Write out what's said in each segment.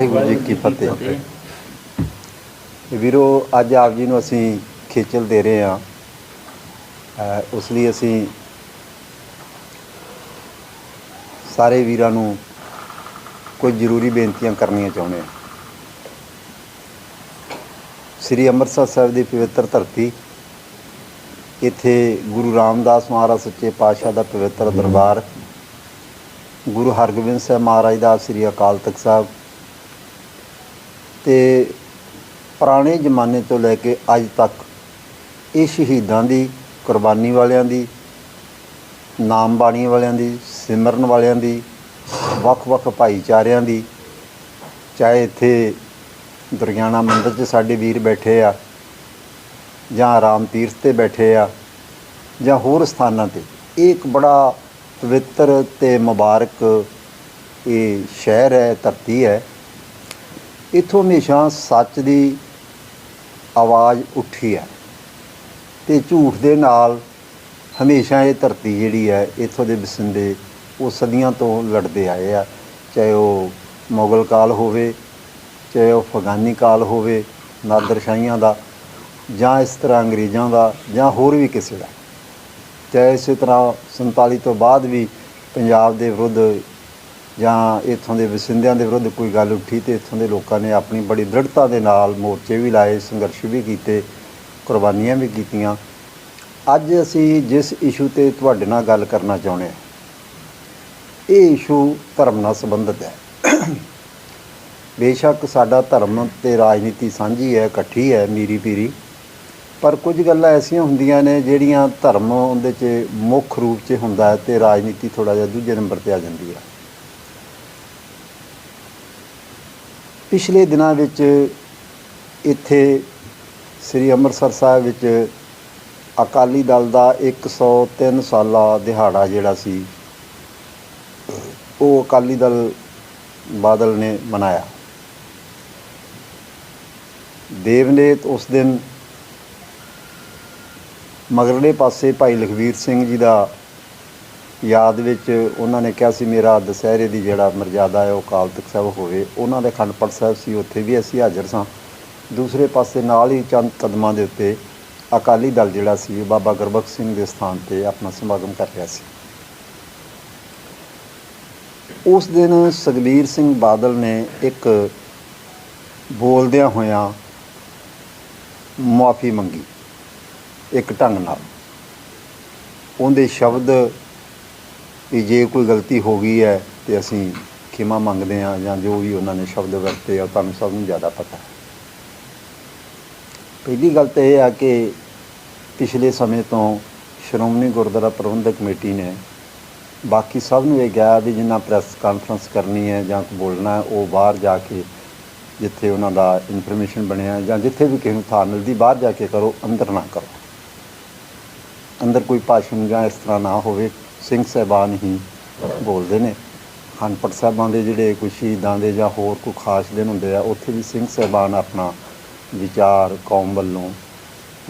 ਵਾਹਿਗੁਰੂ ਜੀ ਕੀ ਫਤਿਹ। ਵੀਰੋ, ਅੱਜ ਆਪ ਜੀ ਨੂੰ ਅਸੀਂ ਖੇਚਲ ਦੇ ਰਹੇ ਹਾਂ। ਉਸ ਲਈ ਅਸੀਂ ਸਾਰੇ ਵੀਰਾਂ ਨੂੰ ਕੁਝ ਜ਼ਰੂਰੀ ਬੇਨਤੀਆਂ ਕਰਨੀਆਂ ਚਾਹੁੰਦੇ ਹਾਂ। ਸ੍ਰੀ ਅੰਮ੍ਰਿਤਸਰ ਸਾਹਿਬ ਦੀ ਪਵਿੱਤਰ ਧਰਤੀ, ਇੱਥੇ ਗੁਰੂ ਰਾਮਦਾਸ ਮਹਾਰਾਜ ਸੱਚੇ ਪਾਤਸ਼ਾਹ ਦਾ ਪਵਿੱਤਰ ਦਰਬਾਰ, ਗੁਰੂ ਹਰਗੋਬਿੰਦ ਸਾਹਿਬ ਮਹਾਰਾਜ ਦਾ ਸ੍ਰੀ ਅਕਾਲ ਤਖਤ ਸਾਹਿਬ ਤੇ ਪੁਰਾਣੇ ਜ਼ਮਾਨੇ ਤੋਂ ਲੈ ਕੇ ਅੱਜ ਤੱਕ ਇਹ ਸ਼ਹੀਦਾਂ ਦੀ, ਕੁਰਬਾਨੀ ਵਾਲਿਆਂ ਦੀ, ਨਾਮ ਬਾਣੀ ਵਾਲਿਆਂ ਦੀ, ਸਿਮਰਨ ਵਾਲਿਆਂ ਦੀ ਵੱਖ-ਵੱਖ ਭਾਈਚਾਰਿਆਂ ਦੀ, ਚਾਹੇ ਇੱਥੇ ਦੁਰਗਿਆਣਾ ਮੰਦਿਰ 'ਚ ਸਾਡੇ ਵੀਰ ਬੈਠੇ ਆ, ਜਾਂ ਰਾਮ ਤੀਰਥ ਤੇ ਬੈਠੇ ਆ, ਜਾਂ ਹੋਰ ਸਥਾਨਾਂ ਤੇ, ਇਹ ਇੱਕ ਬੜਾ ਪਵਿੱਤਰ ਤੇ ਮੁਬਾਰਕ ਇਹ ਸ਼ਹਿਰ ਹੈ, ਧਰਤੀ ਹੈ। ਇੱਥੋਂ ਹਮੇਸ਼ਾ ਸੱਚ ਦੀ ਆਵਾਜ਼ ਉੱਠੀ ਹੈ ਤੇ ਝੂਠ ਦੇ ਨਾਲ ਹਮੇਸ਼ਾ ਇਹ ਧਰਤੀ ਜਿਹੜੀ ਹੈ ਇੱਥੋਂ ਦੇ ਵਸਿੰਦੇ ਉਹ ਸਦੀਆਂ ਤੋਂ ਲੜਦੇ ਆਏ ਆ, ਚਾਹੇ ਉਹ ਮੁਗਲ ਕਾਲ ਹੋਵੇ, ਚਾਹੇ ਉਹ ਅਫਗਾਨੀ ਕਾਲ ਹੋਵੇ, ਨਾਦਰਸ਼ਾਹੀਆਂ ਦਾ, ਜਾਂ ਇਸ ਤਰ੍ਹਾਂ ਅੰਗਰੇਜ਼ਾਂ ਦਾ, ਜਾਂ ਹੋਰ ਵੀ ਕਿਸੇ ਦਾ। ਚਾਹੇ ਇਸੇ ਤਰ੍ਹਾਂ 47 ਤੋਂ ਬਾਅਦ ਵੀ ਪੰਜਾਬ ਦੇ ਵਿਰੁੱਧ ਜਾਂ ਇੱਥੋਂ ਦੇ ਵਸਿੰਦਿਆਂ ਦੇ ਵਿਰੁੱਧ ਕੋਈ ਗੱਲ ਉੱਠੀ ਤੇ ਇੱਥੋਂ ਦੇ ਲੋਕਾਂ ਨੇ ਆਪਣੀ ਬੜੀ ਦ੍ਰਿੜਤਾ ਦੇ ਨਾਲ ਮੋਰਚੇ ਵੀ ਲਾਏ, ਸੰਘਰਸ਼ ਵੀ ਕੀਤੇ, ਕੁਰਬਾਨੀਆਂ ਵੀ ਕੀਤੀਆਂ। ਅੱਜ ਅਸੀਂ ਜਿਸ ਇਸ਼ੂ ਤੇ ਤੁਹਾਡੇ ਨਾਲ ਗੱਲ ਕਰਨਾ ਚਾਹੁੰਦੇ ਹਾਂ, ਇਹ ਇਸ਼ੂ ਧਰਮ ਨਾਲ ਸੰਬੰਧਿਤ ਹੈ। ਬੇਸ਼ੱਕ ਸਾਡਾ ਧਰਮ ਤੇ ਰਾਜਨੀਤੀ ਸਾਂਝੀ ਹੈ, ਇਕੱਠੀ ਹੈ ਮੀਰੀ ਪੀਰੀ ਪਰ ਕੁਝ ਗੱਲਾਂ ਐਸੀਆਂ ਹੁੰਦੀਆਂ ਨੇ ਜਿਹੜੀਆਂ ਧਰਮ ਉਹਦੇ 'ਚ ਮੁੱਖ ਰੂਪ 'ਚ ਹੁੰਦਾ ਹੈ ਤੇ ਰਾਜਨੀਤੀ ਥੋੜਾ ਜਿਹਾ ਦੂਜੇ ਨੰਬਰ ਤੇ ਆ ਜਾਂਦੀ ਹੈ। ਪਿਛਲੇ ਦਿਨਾਂ ਵਿੱਚ ਇੱਥੇ ਸ੍ਰੀ ਅੰਮ੍ਰਿਤਸਰ ਸਾਹਿਬ ਵਿੱਚ ਅਕਾਲੀ ਦਲ ਦਾ 103 ਸਾਲਾ ਦਿਹਾੜਾ ਜਿਹੜਾ ਸੀ, ਉਹ ਅਕਾਲੀ ਦਲ ਬਾਦਲ ਨੇ ਮਨਾਇਆ। ਦੇਵਨੇਤ ਉਸ ਦਿਨ ਮਗਰਲੇ ਪਾਸੇ ਭਾਈ ਲਖਵੀਰ ਸਿੰਘ ਜੀ ਦਾ ਯਾਦ ਵਿੱਚ ਉਹਨਾਂ ਨੇ ਕਿਹਾ ਸੀ, ਮੇਰਾ ਦੁਸਹਿਰੇ ਦੀ ਜਿਹੜਾ ਮਰਜ਼ਾਦਾ ਹੈ, ਉਹ ਅਕਾਲ ਤਖਤ ਸਾਹਿਬ ਹੋਵੇ। ਉਹਨਾਂ ਦੇ ਅਖੰਡ ਪਾਠ ਸਾਹਿਬ ਸੀ, ਉੱਥੇ ਵੀ ਅਸੀਂ ਹਾਜ਼ਰ ਸਾਂ। ਦੂਸਰੇ ਪਾਸੇ ਨਾਲ ਹੀ ਚੰਦ ਕਦਮਾਂ ਦੇ ਉੱਤੇ ਅਕਾਲੀ ਦਲ ਜਿਹੜਾ ਸੀ, ਉਹ ਬਾਬਾ ਗੁਰਬਖਸ਼ ਸਿੰਘ ਦੇ ਸਥਾਨ ਤੇ ਆਪਣਾ ਸਮਾਗਮ ਕਰ ਰਿਹਾ ਸੀ। ਉਸ ਦਿਨ ਸੁਖਬੀਰ ਸਿੰਘ ਬਾਦਲ ਨੇ ਇੱਕ ਬੋਲਦਿਆਂ ਹੋਇਆਂ ਮੁਆਫੀ ਮੰਗੀ, ਇੱਕ ਢੰਗ ਨਾਲ। ਉਹਦੇ ਸ਼ਬਦ ਵੀ ਜੇ ਕੋਈ ਗਲਤੀ ਹੋ ਗਈ ਹੈ ਤੇ ਅਸੀਂ ਖਿਮਾ ਮੰਗਦੇ ਹਾਂ ਜਾਂ ਜੋ ਵੀ ਉਹਨਾਂ ਨੇ ਸ਼ਬਦ ਵਰਤੇ ਆ, ਤੁਹਾਨੂੰ ਸਭ ਨੂੰ ਜ਼ਿਆਦਾ ਪਤਾ ਹੈ। ਪਹਿਲੀ ਗੱਲ ਤਾਂ ਇਹ ਆ ਕਿ ਪਿਛਲੇ ਸਮੇਂ ਤੋਂ ਸ਼੍ਰੋਮਣੀ ਗੁਰਦੁਆਰਾ ਪ੍ਰਬੰਧਕ ਕਮੇਟੀ ਨੇ ਬਾਕੀ ਸਭ ਨੂੰ ਇਹ ਕਿਹਾ ਵੀ ਜਿੰਨਾ ਪ੍ਰੈਸ ਕਾਨਫਰੰਸ ਕਰਨੀ ਹੈ ਜਾਂ ਬੋਲਣਾ ਹੈ, ਉਹ ਬਾਹਰ ਜਾ ਕੇ ਜਿੱਥੇ ਉਹਨਾਂ ਦਾ ਇਨਫੋਰਮੇਸ਼ਨ ਬਣਿਆ ਜਾਂ ਜਿੱਥੇ ਵੀ ਕਿਸੇ ਨੂੰ ਥਾਂ ਮਿਲਦੀ, ਬਾਹਰ ਜਾ ਕੇ ਕਰੋ, ਅੰਦਰ ਨਾ ਕਰੋ। ਅੰਦਰ ਕੋਈ ਭਾਸ਼ਣ ਜਾਂ ਇਸ ਤਰ੍ਹਾਂ ਨਾ ਹੋਵੇ ਸਿੰਘ ਸਾਹਿਬਾਨ ਹੀ ਬੋਲਦੇ ਨੇ। ਹਨਪਟ ਸਾਹਿਬਾਂ ਦੇ ਜਿਹੜੇ ਕੋਈ ਸ਼ਹੀਦਾਂ ਦੇ ਜਾਂ ਹੋਰ ਕੋਈ ਖਾਸ ਦਿਨ ਹੁੰਦੇ ਆ, ਉੱਥੇ ਵੀ ਸਿੰਘ ਸਾਹਿਬਾਨ ਆਪਣਾ ਵਿਚਾਰ ਕੌਮ ਵੱਲੋਂ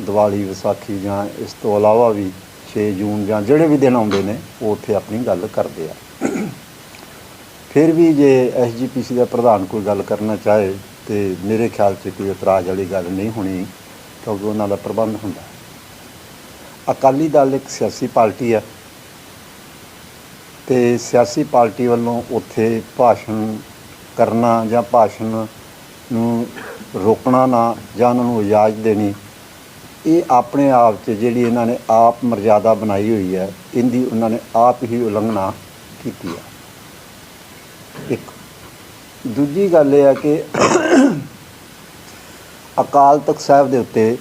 ਦੀਵਾਲੀ, ਵਿਸਾਖੀ ਜਾਂ ਇਸ ਤੋਂ ਇਲਾਵਾ ਵੀ 6 ਜੂਨ ਜਾਂ ਜਿਹੜੇ ਵੀ ਦਿਨ ਆਉਂਦੇ ਨੇ, ਉਹ ਉੱਥੇ ਆਪਣੀ ਗੱਲ ਕਰਦੇ ਆ। ਫਿਰ ਵੀ ਜੇ ਐਸਜੀਪੀਸੀ ਦਾ ਪ੍ਰਧਾਨ ਕੋਈ ਗੱਲ ਕਰਨਾ ਚਾਹੇ ਤੇ ਮੇਰੇ ਖਿਆਲ 'ਚ ਕੋਈ ਇਤਰਾਜ਼ ਵਾਲੀ ਗੱਲ ਨਹੀਂ ਹੋਣੀ, ਕਿਉਂਕਿ ਉਹਨਾਂ ਦਾ ਪ੍ਰਬੰਧ ਹੁੰਦਾ। ਅਕਾਲੀ ਦਲ ਇੱਕ ਸਿਆਸੀ ਪਾਰਟੀ ਆ। ਤੇ ਸਿਆਸੀ ਪਾਰਟੀ ਵੱਲੋਂ ਉੱਥੇ ਭਾਸ਼ਣ ਕਰਨਾ ਜਾਂ ਭਾਸ਼ਣ ਨੂੰ ਰੋਕਣਾ ਨਾ ਜਾਂ ਉਹਨਾਂ ਨੂੰ ਇਜਾਜ਼ਤ ਦੇਣੀ, ਇਹ ਆਪਣੇ ਆਪ 'ਚ ਜਿਹੜੀ ਇਹਨਾਂ ਨੇ ਆਪ ਮਰਜ਼ਾਦਾ ਬਣਾਈ ਹੋਈ ਹੈ, ਇਹਦੀ ਉਹਨਾਂ ਨੇ ਆਪ ਹੀ ਉਲੰਘਣਾ ਕੀਤੀ ਹੈ। ਇੱਕ ਦੂਜੀ ਗੱਲ ਇਹ ਹੈ ਕਿ ਅਕਾਲ ਤਖਤ ਸਾਹਿਬ ਦੇ ਉੱਤੇ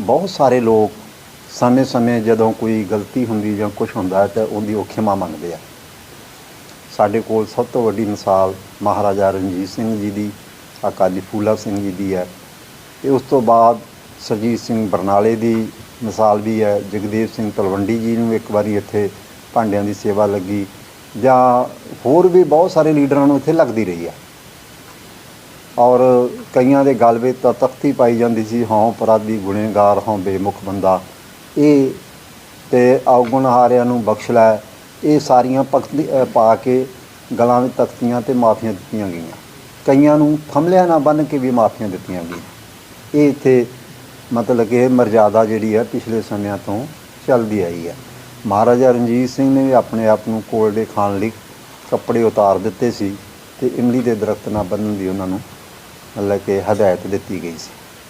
ਬਹੁਤ ਸਾਰੇ ਲੋਕ ਸਮੇਂ-ਸਮੇਂ ਜਦੋਂ ਕੋਈ ਗਲਤੀ ਹੁੰਦੀ ਜਾਂ ਕੁਝ ਹੁੰਦਾ ਤਾਂ ਉਹਦੀ ਉਹ ਖਿਮਾ ਮੰਗਦੇ ਆ। ਸਾਡੇ ਕੋਲ ਸਭ ਤੋਂ ਵੱਡੀ ਮਿਸਾਲ ਮਹਾਰਾਜਾ ਰਣਜੀਤ ਸਿੰਘ ਜੀ ਦੀ, ਅਕਾਲੀ ਫੂਲਾ ਸਿੰਘ ਜੀ ਦੀ ਹੈ। ਤੇ ਉਸ ਤੋਂ ਬਾਅਦ ਸਰਜੀਤ ਸਿੰਘ ਬਰਨਾਲੇ ਦੀ ਮਿਸਾਲ ਵੀ ਹੈ। ਜਗਦੇਵ ਸਿੰਘ ਤਲਵੰਡੀ ਜੀ ਨੂੰ ਇੱਕ ਵਾਰੀ ਇੱਥੇ ਭਾਂਡਿਆਂ ਦੀ ਸੇਵਾ ਲੱਗੀ। ਜਾਂ ਹੋਰ ਵੀ ਬਹੁਤ ਸਾਰੇ ਲੀਡਰਾਂ ਨੂੰ ਇੱਥੇ ਲੱਗਦੀ ਰਹੀ ਹੈ। ਔਰ ਕਈਆਂ ਦੇ ਗਲ ਵਿੱਚ ਤਾਂ ਤਖਤੀ ਪਾਈ ਜਾਂਦੀ ਸੀ, ਹਉ ਅਪਰਾਧੀ ਗੁਨੇਗਾਰ ਹਉ ਬੇਮੁਖ ਬੰਦਾ। ਇਹ ਤੇ ਔਗੁਣ ਹਾਰਿਆਂ ਨੂੰ ਬਖਸ਼ ਲੈ, ਇਹ ਸਾਰੀਆਂ ਭਗਤੀ ਪਾ ਕੇ ਗਲਾਂ ਵਿੱਚ ਤਖਤੀਆਂ ਤੇ ਮਾਫੀਆਂ ਦਿੱਤੀਆਂ ਗਈਆਂ। ਕਈਆਂ ਨੂੰ ਥੰਮਲਿਆਂ ਨਾਲ ਬੰਨ੍ਹ ਕੇ ਵੀ ਮਾਫੀਆਂ ਦਿੱਤੀਆਂ ਗਈਆਂ। ਇਹ ਇੱਥੇ ਮਤਲਬ ਕਿ ਮਰਜ਼ਾਦਾ ਜਿਹੜੀ ਹੈ ਪਿਛਲੇ ਸਮਿਆਂ ਤੋਂ ਚੱਲਦੀ ਆਈ ਹੈ। ਮਹਾਰਾਜਾ ਰਣਜੀਤ ਸਿੰਘ ਨੇ ਵੀ ਆਪਣੇ ਆਪ ਨੂੰ ਕੋਲਡੇ ਖਾਣ ਲਈ ਕੱਪੜੇ ਉਤਾਰ ਦਿੱਤੇ ਸੀ ਤੇ ਇਮਲੀ ਦੇ ਦਰਖਤ ਨਾਲ ਬੰਨਣ ਦੀ ਉਹਨਾਂ ਨੂੰ ਮਤਲਬ ਕਿ ਹਦਾਇਤ ਦਿੱਤੀ ਗਈ ਸੀ।